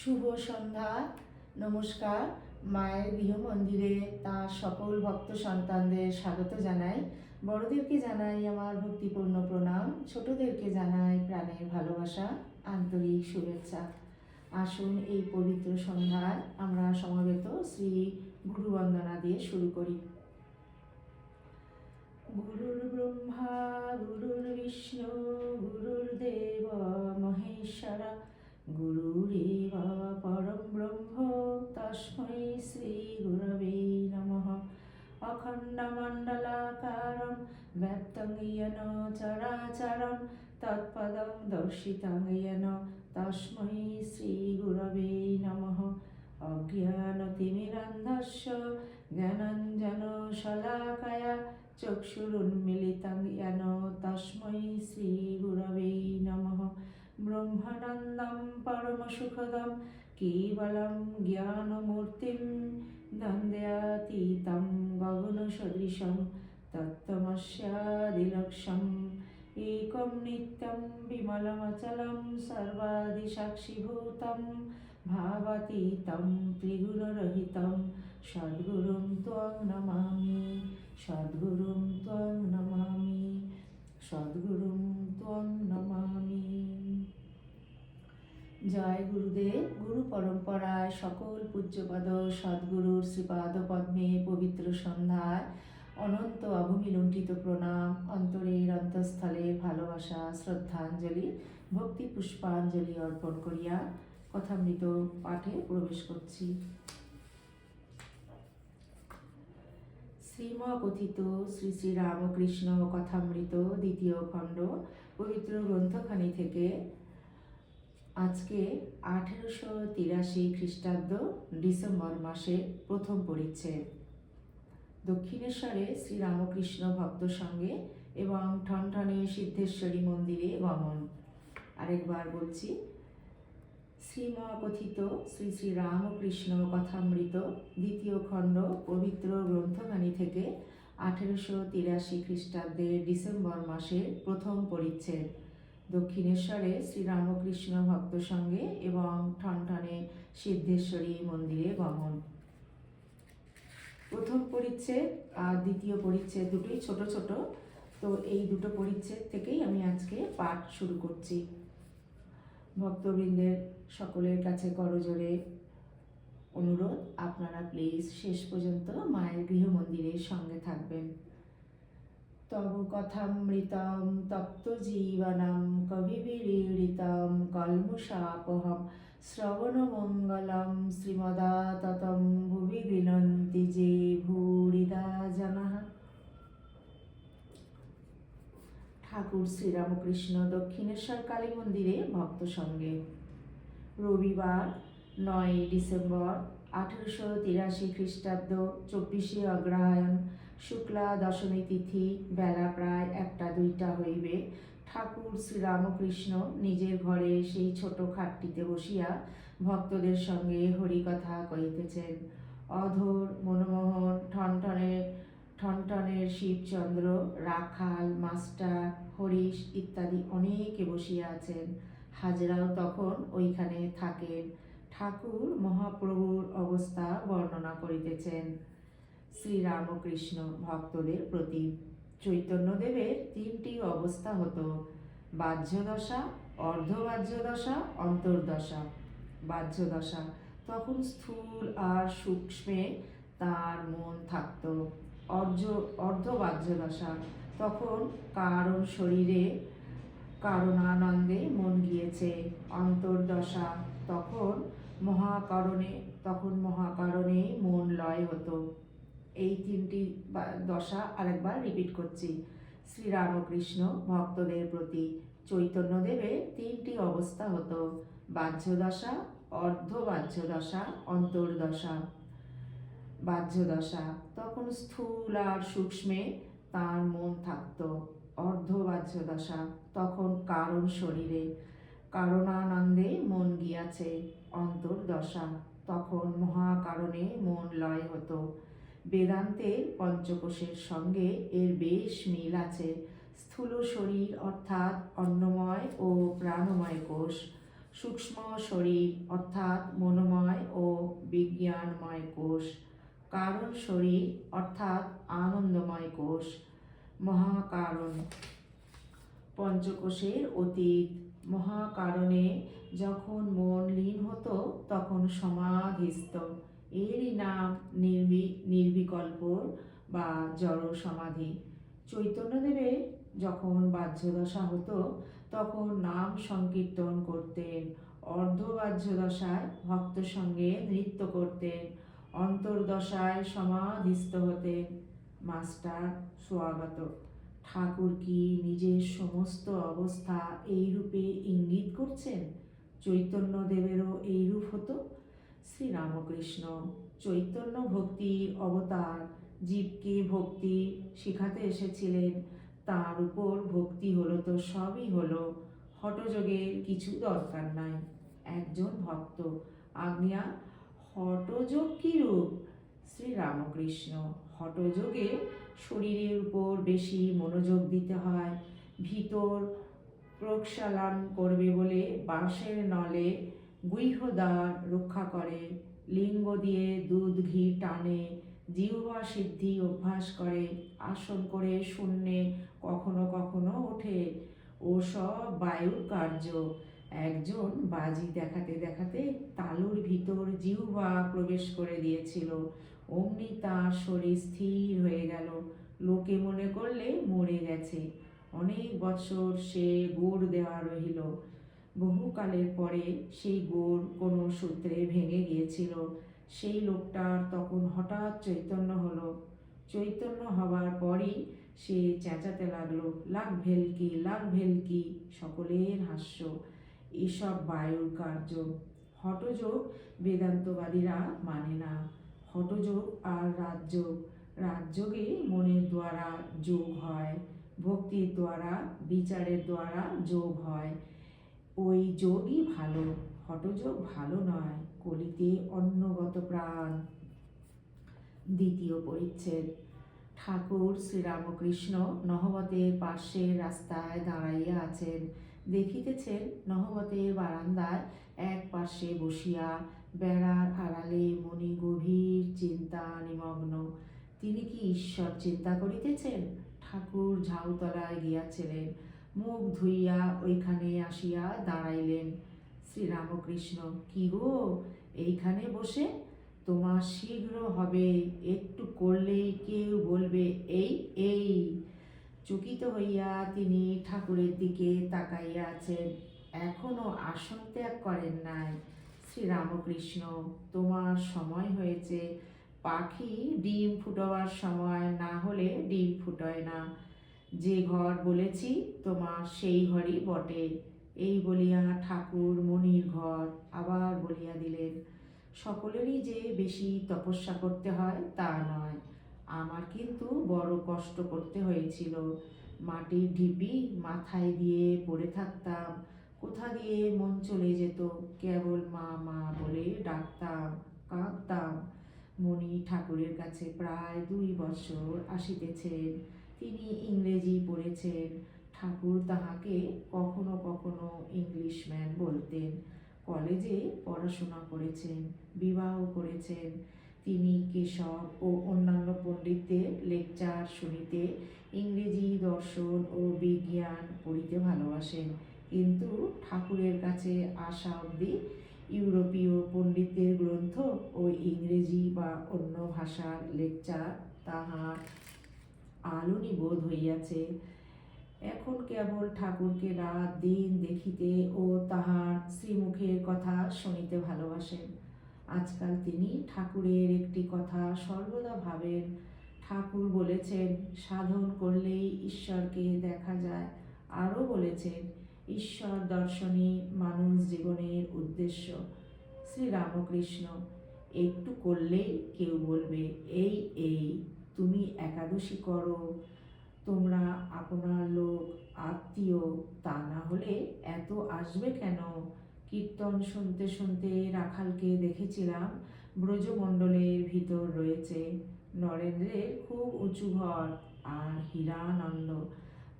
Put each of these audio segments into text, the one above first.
শুভ সন্ধ্যা, নমস্কার। মায়ের গৃহ মন্দিরে তার সকল ভক্ত সন্তানদের স্বাগত জানাই। বড়দেরকে জানাই আমার ভক্তিপূর্ণ প্রণাম, ছোটদেরকে জানাই প্রাণের ভালোবাসা, আন্তরিক শুভেচ্ছা। আসুন এই পবিত্র সন্ধ্যায় আমরা সমবেত শ্রী গুরু বন্দনা দিয়ে শুরু করি। গুরুর ব্রহ্মা, গুরুর বিষ্ণু গুরুর্দেব মহেশ্বরা গুরুরেব অখণ্ডমণ্ডলাকারম ব্যপ্তং ইয়ন চরাচরম তৎপদং দর্শিতং ইয়ন তস্মৈ শ্রীগুরবে নমঃ অজ্ঞানতিমিরন্ধস্য জ্ঞানঞ্জন শলাকায়া চক্ষুরুন্মিলিতং ইয়ন তস্মৈ শ্রীগুরবে নমঃ ব্রহ্মানন্দম পরমসুখদম केवलं ज्ञानमूर्तिं दन्द्यातीतं गगनसदृशं तत्तमस्यादिलक्षम् एकं नित्यं विमलमचलं सर्वादिसाक्षिभूतं भावातीतं त्रिगुणरहितं सद्गुरुं त्वं नमामि सद्गुरुं त्वं नमामि सद्गुरुं त्वं नमामि জয় গুরুদেব, গুরু পরম্পরায় সকল পূজ্যপদ সদ্গুরুর শ্রীপাদ পদ্মে পবিত্র সন্ধ্যায় অনন্ত অবমিলুণ্ঠিত প্রণাম, অন্তরের অন্তঃস্থলে ভালোবাসা, শ্রদ্ধাঞ্জলি, ভক্তি পুষ্পাঞ্জলি অর্পণ করিয়া কথামৃত পাঠে প্রবেশ করছি। শ্রীম কথিত শ্রী শ্রী রামকৃষ্ণ কথামৃত দ্বিতীয় খণ্ড, পবিত্র গ্রন্থখানি থেকে আজকে আঠেরোশো তিরাশি খ্রিস্টাব্দ ডিসেম্বর মাসে প্রথম পরিচ্ছেদ। দক্ষিণেশ্বরে শ্রীরামকৃষ্ণ ভক্ত সঙ্গে এবং ঠনঠনে সিদ্ধেশ্বরী মন্দিরে গমন। আরেকবার বলছি শ্রীমকথিত শ্রী শ্রী রামকৃষ্ণ কথামৃত দ্বিতীয় খণ্ড পবিত্র গ্রন্থখানি থেকে আঠেরোশো তিরাশি খ্রিস্টাব্দের ডিসেম্বর মাসের প্রথম পরিচ্ছেদ। দক্ষিণেশ্বরে শ্রী রামকৃষ্ণ ভক্ত সঙ্গে এবং ঠনঠনে সিদ্ধেশ্বরী মন্দিরে গমন। প্রথম পরিচ্ছেদ আর দ্বিতীয় পরিচ্ছেদ দুটোই ছোট ছোট। তো এই দুটো পরিচ্ছেদ থেকেই আমি আজকে পাঠ শুরু করছি। ভক্তবৃন্দের সকলের কাছে করজোরে অনুরোধ, আপনারা প্লিজ শেষ পর্যন্ত মায়ের গৃহ মন্দিরের সঙ্গে থাকবেন। তব কথামৃতম তপ্ত কবিবিড়িতম কলমুষাপহম শ্রবণমঙ্গলম শ্রীমদা ততম ভুবি গৃণন্তি যে ভূরিদা ঠাকুর শ্রীরামকৃষ্ণ দক্ষিণেশ্বর কালী মন্দিরে ভক্ত সঙ্গে। রবিবার নয় ডিসেম্বর আঠেরোশো তিরাশি খ্রিস্টাব্দ চব্বিশে অগ্রহায়ণ শুক্লা দশমী তিথি, বেলা প্রায় একটা দুইটা হইবে। ঠাকুর শ্রীরামকৃষ্ণ নিজের ঘরে সেই ছোট খাটটিতে বসিয়া ভক্তদের সঙ্গে হরিকথা কহিতেছেন। অধর, মনমোহন ঠনঠনের ঠনঠনের শিবচন্দ্র, রাখাল, মাস্টার, হরিশ ইত্যাদি অনেকে বসিয়া আছেন। হাজরাও তখন ওইখানে থাকেন। ঠাকুর মহাপ্রভুর অবস্থা বর্ণনা করিতেছেন। শ্রীরামকৃষ্ণ ভক্তদের প্রতি চৈতন্যদেবের তিনটি অবস্থা হতো, বাহ্যদশা, অর্ধবাহ্যদশা, অন্তর্দশা। বাহ্যদশা তখন স্থূল আর সূক্ষ্মে তার মন থাকত। অর্ধ অর্ধবাহ্য দশা তখন কারণ শরীরে কারণানন্দে মন গিয়েছে। অন্তর্দশা তখন মহাকারণে তখন মহাকারণে মন লয় হতো। এই তিনটি দশা আরেকবার রিপিট করছি। শ্রীরামকৃষ্ণ ভক্তদের প্রতি চৈতন্যদেবের তিনটি অবস্থা হতো বাহ্য দশা অর্ধ বাহ্য দশা অন্তর্দশা। বাহ্য দশা তখন স্থূল আর সূক্ষ্মে তার মন থাকতো। অর্ধবাহ্য দশা তখন কারণ শরীরে, কারণানন্দে মন গিয়াছে। অন্তর্দশা, তখন মহাকারণে মন লয় হতো। বেদান্তের পঞ্চকোষের সঙ্গে এর বেশ মিল আছে। স্থূল শরীর অর্থাৎ অন্নময় ও প্রাণময় কোষ, সূক্ষ্ম শরীর অর্থাৎ মনোময় ও বিজ্ঞানময় কোষ, কারণ শরীর অর্থাৎ আনন্দময় কোষ, মহাকারণ। পঞ্চকোষের অতীত, মহাকারণে যখন মন লীন হতো তখন সমাধিস্থ। এরই নাম নির্বি নির্বিকল্প বা জড় সমাধি। চৈতন্যদেবের যখন বাহ্যদশা হতো, তখন নাম সংকীর্তন করতেন অর্ধবাহ্য দশায় ভক্ত সঙ্গে নৃত্য করতেন, অন্তর্দশায় সমাধিস্থ হতেন। মাস্টার স্বাগত। ঠাকুর কি নিজের সমস্ত অবস্থা এই রূপে ইঙ্গিত করছেন? চৈতন্যদেবেরও এইরূপ হতো? শ্রীরামকৃষ্ণ চৈতন্য ভক্তির অবতার জীবকে ভক্তি শিখাতে এসেছিলেন। তার উপর ভক্তি হলো তো সবই হলো হটযোগের কিছু দরকার নাই। একজন ভক্ত, আজ্ঞা, হটযোগ কি রূপ? শ্রীরামকৃষ্ণ, হটযোগে শরীরের উপর বেশি মনোযোগ দিতে হয়, ভিতর প্রক্ষালন করবে বলে বাঁশের নলে গুহ্যদ্বার রক্ষা করে, লিঙ্গ দিয়ে দুধ, ঘি টানে, জিহ্বা সিদ্ধি অভ্যাস করে, আসন করে শূন্যে কখনো কখনো ওঠে। ও সব বায়ুর কার্য। একজন বাজি দেখাতে দেখাতে তালুর ভিতর জিহ্বা প্রবেশ করে দিয়েছিল। অমনি তার শরীর স্থির হয়ে গেল। লোকে মনে করলে মরে গেছে। অনেক বছর সে গোড় দেওয়া রহিল। বহুকালের পরে সেই গোড় কোনো সূত্রে ভেঙে গিয়েছিল। সেই লোকটার তখন হঠাৎ চৈতন্য হলো। চৈতন্য হবার পরই সে চেঁচাতে লাগল লাগ ভেলকি লাগ ভেলকি, সকলের হাস্য, এসব বায়ুর কার্য। হটযোগ বেদান্তবাদীরা মানে না। হটযোগ আর রাজযোগ রাজযোগে মনের দ্বারা যোগ হয়, ভক্তির দ্বারা, বিচারের দ্বারা যোগ হয়। ওই যোগই ভালো, হটযোগ ভালো নয়, কলিতে অন্নগত প্রাণ। দ্বিতীয় পরিচ্ছেদ, ঠাকুর শ্রীরামকৃষ্ণ নহবতের পার্শ্বের রাস্তায় দাঁড়াইয়া আছেন, দেখিতেছেন নহবতের বারান্দায় এক পার্শ্বে বসিয়া বেড়ার আড়ালে মনি গভীর চিন্তা নিমগ্ন। তিনি কি ঈশ্বর চিন্তা করিতেছেন? ঠাকুর ঝাউতলায় গিয়াছিলেন। মুখ ধুইয়া ওইখানে আসিয়া দাঁড়াইলেন, শ্রীরামকৃষ্ণ, কি গো? এইখানে বসে? তোমার শীঘ্র হবে, একটু করলেই কেউ বলবে, এই এই। চকিত হইয়া তিনি ঠাকুরের দিকে তাকাইয়া আছেন এখনও আসন ত্যাগ করেন নাই, শ্রীরামকৃষ্ণ। তোমার সময় হয়েছে। পাখি ডিম ফুটবার সময়, না হলে ডিম ফুটয় না। যে ঘর বলেছি, তোমার সেই ঘরই বটে। এই বলিয়া ঠাকুর মনির ঘর আবার বলিয়া দিলেন, সকলেরই যে বেশি তপস্যা করতে হয় তা নয়। আমার কিন্তু বড় কষ্ট করতে হয়েছিল। মাটির ঢিপি মাথায় দিয়ে পড়ে থাকতাম। কোথা দিয়ে মন চলে যেত? কেবল মা মা বলে ডাকতাম, কাঁদতাম। মণি ঠাকুরের কাছে প্রায় দুই বছর আসিতেছেন। তিনি ইংরেজি পড়েছেন। ঠাকুর তাহাকে কখনো কখনো ইংলিশম্যান বলতেন। কলেজে পড়াশোনা করেছেন, বিবাহ করেছেন। তিনি কেশব ও অন্যান্য পণ্ডিতদের লেকচার শুনিতে ইংরেজি দর্শন ও বিজ্ঞান পড়িতে ভালোবাসেন। কিন্তু ঠাকুরের কাছে আসা অবধি ইউরোপীয় পণ্ডিতদের গ্রন্থ ও ইংরেজি বা অন্য ভাষার লেকচার তাহার আলোনি বোধ হইয়াছে। এখন কেবল ঠাকুরকে রাত দিন দেখিতে ও তাহার শ্রীমুখের কথা শুনিতে ভালোবাসেন। আজকাল তিনি ঠাকুরের একটি কথা সর্বদা ভাবেন। ঠাকুর বলেছেন, সাধন করলেই ঈশ্বরকে দেখা যায়। আরও বলেছেন, ঈশ্বর দর্শনই মানুষ জীবনের উদ্দেশ্য। শ্রীরামকৃষ্ণ, একটু করলেই কেউ বলবে, এই এই। তুমি একাদশী করো, তোমরা আপনার লোক, আত্মীয়, তা না হলে এত আসবে কেন? কীর্তন শুনতে শুনতে রাখালকে দেখেছিলাম, ব্রজমণ্ডলের ভিতর রয়েছে। নরেন্দ্রের খুব উঁচু ঘর আর হীরানন্দ।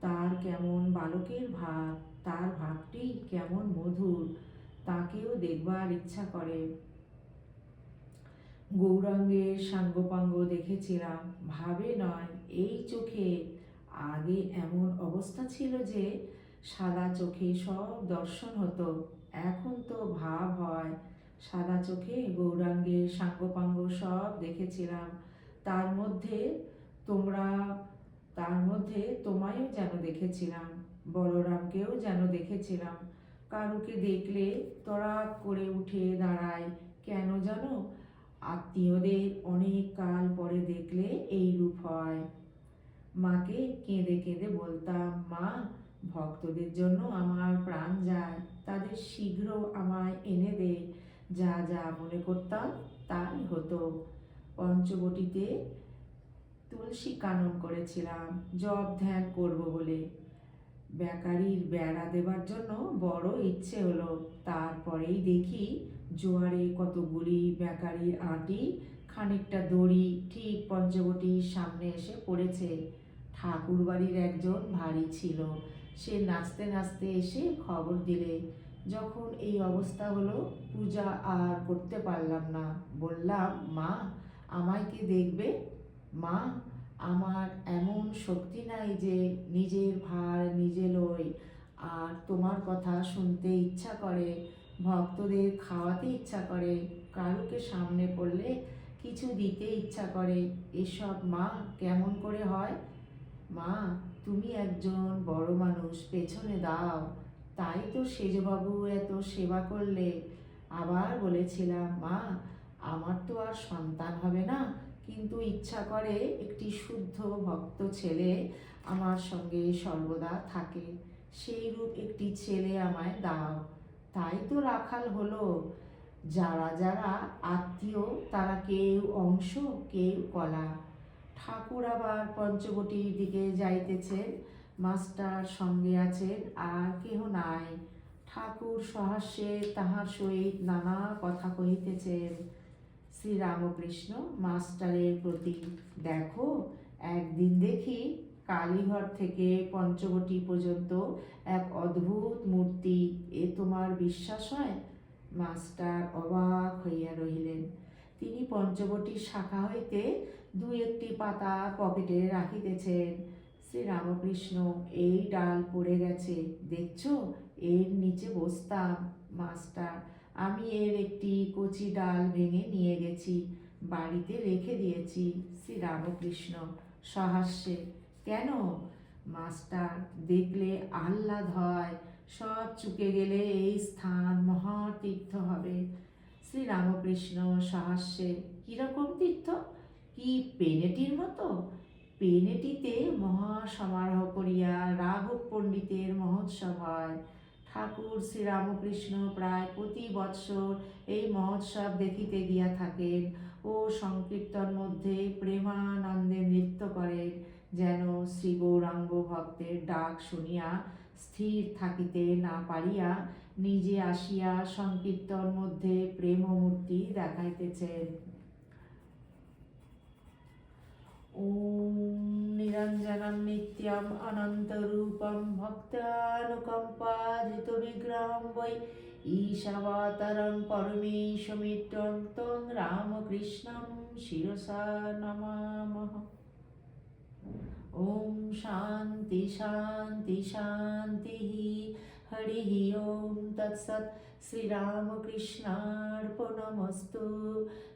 তার কেমন বালকের ভাব, তার ভাবটি কেমন মধুর, তাকেও দেখবার ইচ্ছা করে। গৌরাঙ্গের সাঙ্গপাঙ্গ দেখেছিলাম। ভাবে নয়, এই চোখে আগে এমন অবস্থা ছিল যে সাদা চোখে সব দর্শন হতো। এখন তো ভাব হয়, সাদা চোখে গৌরাঙ্গের সাঙ্গপাঙ্গ সব দেখেছিলাম। তার মধ্যে তোমরা, তার মধ্যে তোমায়ও যেন দেখেছিলাম, বলরামকেও যেন দেখেছিলাম। কারুকে দেখলে তড়াক করে উঠে দাঁড়ায়, কেন জানো? আত্মীয়দের অনেক কাল পরে দেখলে এই রূপ হয়। মাকে কেঁদে কেঁদে বলতাম, মা, ভক্তদের জন্য আমার প্রাণ যায়। তাদের শীঘ্র আমায় এনে দে। যা যা মনে করতাম তাই হতো। পঞ্চবটিতে তুলসী কানন করেছিলাম, জপ ধ্যান করব বলে। বেকারির বেড়া দেবার জন্য বড় ইচ্ছে হলো। তারপরেই দেখি জোয়ারে কতগুলি বেকারির আটি, খানিকটা দড়ি ঠিক পঞ্চবটির সামনে এসে পড়েছে। ঠাকুর বাড়ির একজন ভারী ছিল। সে নাচতে নাচতে এসে খবর দিলে, যখন এই অবস্থা হলো, পূজা আর করতে পারলাম না। বললাম, মা, আমায় কি দেখবে? মা, আমার এমন শক্তি নাই যে নিজের ভার নিজে লই, আর তোমার কথা শুনতে ইচ্ছা করে। ভক্তদের খাওয়াতে ইচ্ছা করে, কারুকে সামনে পড়লে কিছু দিতে ইচ্ছা করে, এসব মা কেমন করে হয়? মা, তুমি একজন বড় মানুষ, পেছনে দাও তাই তো সেজবাবু এত সেবা করলে। আবার বলেছিলাম, মা, আমার তো আর সন্তান হবে না। কিন্তু ইচ্ছা করে একটি শুদ্ধ ভক্ত ছেলে আমার সঙ্গে সর্বদা থাকে। সেই রূপ একটি ছেলে আমায় দাও। তাই তো রাখাল হলো। যারা যারা আত্মীয়, তারা কেউ অংশ, কেউ কলা। ঠাকুর আবার পঞ্চবটির দিকে যাইতেছেন, মাস্টার সঙ্গে আছেন, আর কেহ নাই। ঠাকুর সহাস্যে তাহার সহিত নানা কথা কহিতেছেন। শ্রীরামকৃষ্ণ, মাস্টারের প্রতি, দেখো, একদিন দেখি কালীঘর থেকে পঞ্চবটি পর্যন্ত এক অদ্ভুত মূর্তি। এ তোমার বিশ্বাস হয়? মাস্টার অবাক হইয়া রহিলেন। তিনি পঞ্চবটির শাখা হইতে দু একটি পাতা পকেটে রাখিতেছেন। শ্রীরামকৃষ্ণ, এই ডাল পড়ে গেছে। দেখছ? এর নিচে বসতাম। মাস্টার, আমি এর একটি কচি ডাল ভেঙে নিয়ে গেছি। বাড়িতে রেখে দিয়েছি। শ্রীরামকৃষ্ণ সহাস্যে কেন? মাস্টার, দেখলে আহ্লাদ হয়। সব চুকে গেলে এই স্থান মহাতীর্থ হবে। শ্রীরামকৃষ্ণ সহাস্যে কীরকম তীর্থ? কি পেনেটির মতো? পেনেটিতে মহা সমারোহ করিয়া রাঘব পণ্ডিতের মহোৎসব হয়। ঠাকুর শ্রীরামকৃষ্ণ প্রায় প্রতি বৎসর এই মহোৎসব দেখিতে গিয়া থাকেন ও সংকীর্তন মধ্যে প্রেমানন্দে নৃত্য করেন। যেন শ্রী গৌরাঙ্গ ভক্তের ডাক শুনিয়া স্থির থাকিতে না পারিয়া নিজে আসিয়া সংকীর্তন মধ্যে প্রেমমূর্তি দেখাইতেছেন। ওম নিরঞ্জনম নিত্যম অনন্তরূপম ভক্তানুকম্পাধৃত বিগ্রহম বৈ ঈশাবাতরং পরমেশ মিত্রং তং রামকৃষ্ণম শিরসা নমামহ ॐ शान्ति शान्ति शान्तिः हरिः ॐ तत्सत् শ্রীরামকৃষ্ণার্পণমস্তু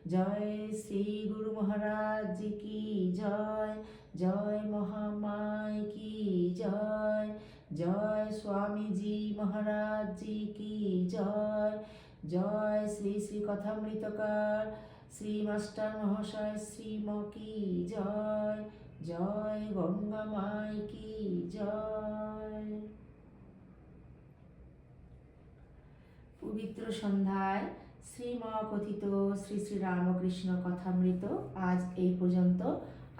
জয় শ্রী গুরু মহারাজ কি জয় জয় মহামায় কি জয় জয় স্বামীজি মহারাজ কি জয় জয় শ্রী শ্রী কথামৃতকার শ্রী মাস্টার মহাশয় শ্রীম কি জয় জয় গঙ্গা মায় কি জয়। পবিত্র সন্ধ্যায় শ্রীম কথিত শ্রী শ্রী রামকৃষ্ণ কথামৃত আজ এই পর্যন্ত।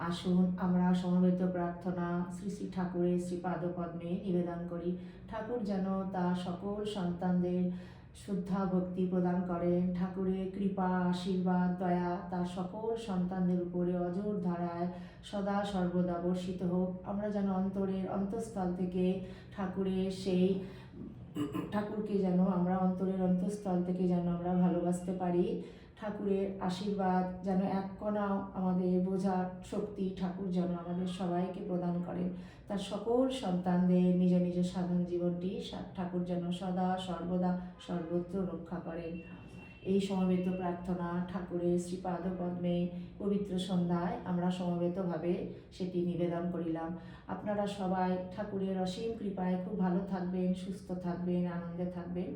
আসুন আমরা সমবেত প্রার্থনা শ্রী শ্রী ঠাকুরের শ্রীপাদপদ্মে নিবেদন করি। ঠাকুর যেন তার সকল সন্তানদের শ্রদ্ধা ভক্তি প্রদান করেন। ঠাকুরের কৃপা, আশীর্বাদ, দয়া তার সকল সন্তানদের উপরে অজর ধারায় সদা সর্বদা বর্ষিত হোক। আমরা যেন অন্তরের অন্তঃস্থল থেকে ঠাকুরের সেই ঠাকুরকে যেন আমরা অন্তরের অন্তঃস্থল থেকে যেন আমরা ভালোবাসতে পারি। ঠাকুরের আশীর্বাদ, যেন এক কণাও আমাদের বোঝার শক্তি ঠাকুর যেন আমাদের সবাইকে প্রদান করেন। তার সকল সন্তানদের নিজ নিজ সাধন জীবনটি ঠাকুর যেন সদা, সর্বদা, সর্বত্র রক্ষা করেন। এই সমবেত প্রার্থনা ঠাকুরের শ্রীপাদ পদ্মে পবিত্র সন্ধ্যায় আমরা সমবেতভাবে সেটি নিবেদন করিলাম। আপনারা সবাই ঠাকুরের অসীম কৃপায় খুব ভালো থাকবেন, সুস্থ থাকবেন, আনন্দে থাকবেন।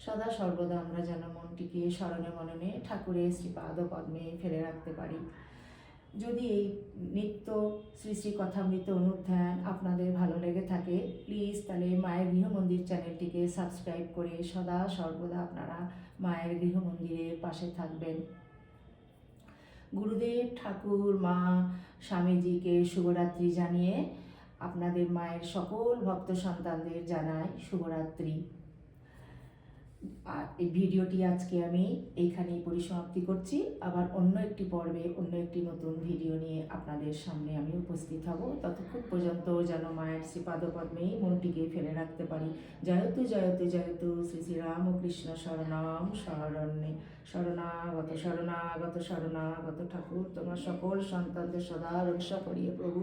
সদা সর্বদা আমরা যেন মনটিকে স্মরণে মননে ঠাকুরের শ্রীপাদ পদ্মে ফেলে রাখতে পারি। যদি এই নিত্য শ্রী শ্রী কথামৃত অনুধ্যান আপনাদের ভালো লেগে থাকে প্লিজ তাহলে মায়ের গৃহমন্দির চ্যানেলটিকে সাবস্ক্রাইব করে সদা সর্বদা আপনারা মায়ের গৃহমন্দিরের পাশে থাকবেন। গুরুদেব, ঠাকুর, মা, স্বামীজিকে শুভরাত্রি জানিয়ে আপনাদের মায়ের সকল ভক্ত সন্তানদের জানায় শুভরাত্রি। আর এই ভিডিওটি আজকে আমি এইখানেই পরিসমাপ্তি করছি। আবার অন্য একটি পর্বে, অন্য একটি নতুন ভিডিও নিয়ে আপনাদের সামনে আমি উপস্থিত হব। ততক্ষণ পর্যন্ত যেন মায়ের শ্রী পাদপদ্মেই মনটিকে ফেলে রাখতে পারি। জয়তু জয়তু জয়তু শ্রী শ্রী রামকৃষ্ণ শরণাম শরণ্যে শরণাগত শরণাগত শরণাগত ঠাকুর। তোমার সকল সন্তানদের সদা রক্ষা করিয়ে প্রভু।